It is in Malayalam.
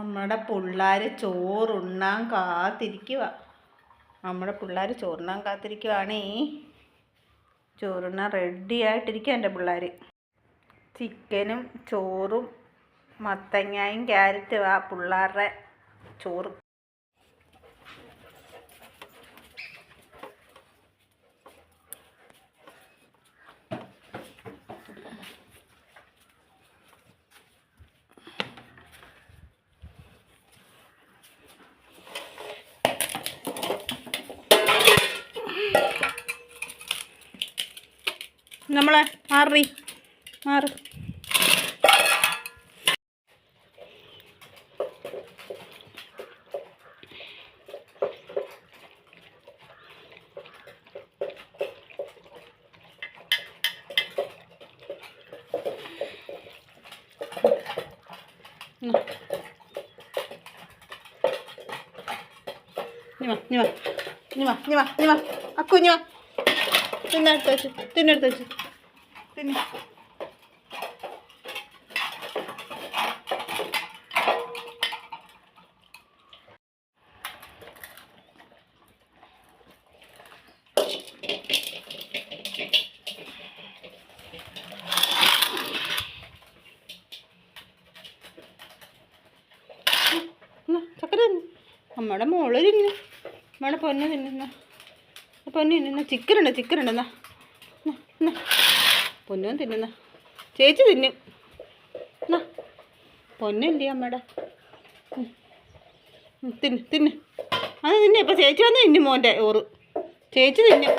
നമ്മുടെ പിള്ളേർ ചോറുണ്ണാൻ കാത്തിരിക്കുക നമ്മുടെ പിള്ളേർ ചോറുണ്ണാൻ കാത്തിരിക്കുവാണേ. ചോറുണ്ണാൻ റെഡി ആയിട്ടിരിക്കുക എന്റെ പിള്ളേർ ചിക്കനും ചോറും മത്തങ്ങായും ക്യാരറ്റും ആ പിള്ളേരുടെ ചോറ്. നമ്മളെ മാറി മാറി. ഇനി വാ ഇനി വാ ഇനി വാ ഇനി വാ ഇനി വാ. അക്കു ഇനി വാ. തിന്നെടുത്ത് വെച്ച് തിന്നെടുത്ത് വെച്ച്. തിന്നെ. ചക്കര തിന്ന് നമ്മുടെ മോൾ തിന്നു. നമ്മുടെ പൊന്ന് തിന്നുന്ന. പൊന്നു തിന്നുന്ന ചിക്കൻ ഉണ്ട് എന്നാ. പൊന്നും തിന്നുന്ന ചേച്ചി തിന്നും. എന്നാ പൊന്നില്ലേ അമ്മയുടെ തിന്ന് തിന്ന്. അത് തിന്നെ. ഇപ്പം ചേച്ചി വന്ന് തിന്നും മോന്റെ ഓറ് ചേച്ചി തിന്നും.